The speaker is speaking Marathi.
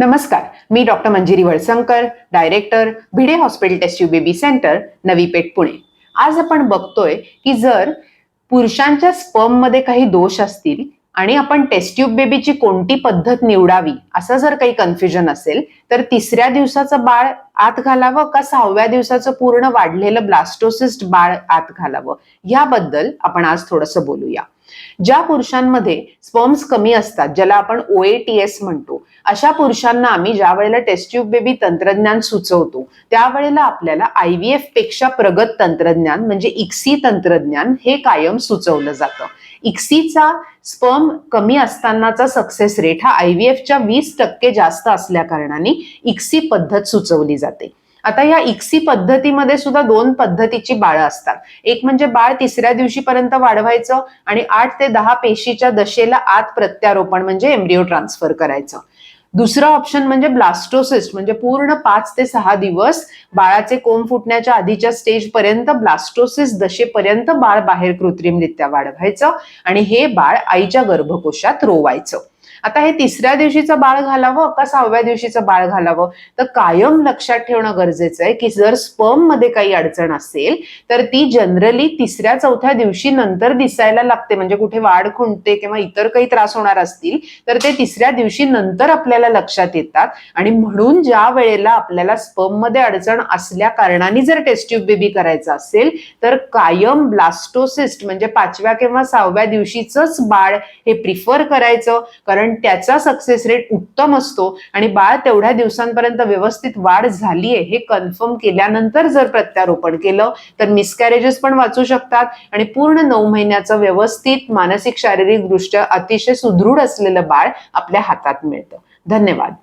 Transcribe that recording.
नमस्कार मी doctor Manjiri Valsankar director Bhide hospital test tube baby centre Navi Peth Pune. आज आपण बघतोय की जर पुरुषांच्या स्पर्ममध्ये काही दोष असतील आणि आपण टेस्ट्यूब बेबीची कोणती पद्धत निवडावी असं जर काही कन्फ्युजन असेल तर तिसऱ्या दिवसाचं बाळ आत घालावं का सहाव्या दिवसाचं पूर्ण वाढलेलं ब्लास्टोसिस्ट बाळ आत घालावं? याबद्दल आपण आज थोडंसं बोलूया. ज्या पुरुषांमध्ये स्पर्म्स कमी असतात ज्याला आपण ओएटीएस म्हणतो अशा पुरुषांना आम्ही ज्या वेळेला टेस्ट्यूब बेबी तंत्रज्ञान सुचवतो त्यावेळेला आपल्याला आय व्ही एफपेक्षा प्रगत तंत्रज्ञान म्हणजे इक्सी तंत्रज्ञान हे कायम सुचवलं जातं. इक्सीचा स्पर्म कमी असतानाचा सक्सेस रेट हा आय व्ही एफच्या वीस टक्के जास्त असल्या कारणाने इक्सी पद्धत सुचवली जाते. आता या इक्सी पद्धतीमध्ये सुद्धा दोन पद्धतीची बाळं असतात. एक म्हणजे बाळ तिसऱ्या दिवशीपर्यंत वाढवायचं आणि आठ ते दहा पेशीच्या दशेला आत प्रत्यारोपण म्हणजे एम्ब्रिओ ट्रान्सफर करायचं. दुसरं ऑप्शन म्हणजे ब्लास्टोसिस्ट म्हणजे पूर्ण पाच ते सहा दिवस बाळाचे कोंब फुटण्याच्या आधीच्या स्टेज पर्यंत ब्लास्टोसिस दशेपर्यंत बाळ बाहेर कृत्रिमरित्या वाढवायचं आणि हे बाळ आईच्या गर्भकोशात रोवायचं. आता हे तिसऱ्या दिवशीचं बाळ घालावं का सहाव्या दिवशीचं बाळ घालावं? तर कायम लक्षात ठेवणं गरजेचं आहे की जर स्पर्ममध्ये काही अडचण असेल तर ती जनरली तिसऱ्या चौथ्या दिवशी नंतर दिसायला लागते. म्हणजे कुठे वाढ खुंटते किंवा इतर काही त्रास होणार असतील तर ते तिसऱ्या दिवशी नंतर आपल्याला लक्षात येतात. आणि म्हणून ज्या वेळेला आपल्याला स्पर्ममध्ये अडचण असल्या कारणाने जर टेस्ट ट्यूब बेबी करायचं असेल तर कायम ब्लास्टोसिस्ट म्हणजे पाचव्या किंवा सहाव्या दिवशीच बाळ हे प्रिफर करायचं. कारण त्याचा सक्सेस रेट उत्तम असतो आणि बाळ तेवढ्या दिवसांपर्यंत व्यवस्थित वाढ झालीये हे कन्फर्म केल्यानंतर जर प्रत्यारोपण केलं तर मिसकॅरेजेस पण वाचू शकतात आणि पूर्ण नऊ महिन्याचं व्यवस्थित मानसिक शारीरिक दृष्ट्या अतिशय सुदृढ असलेलं बाळ आपल्या हातात मिळतं. धन्यवाद.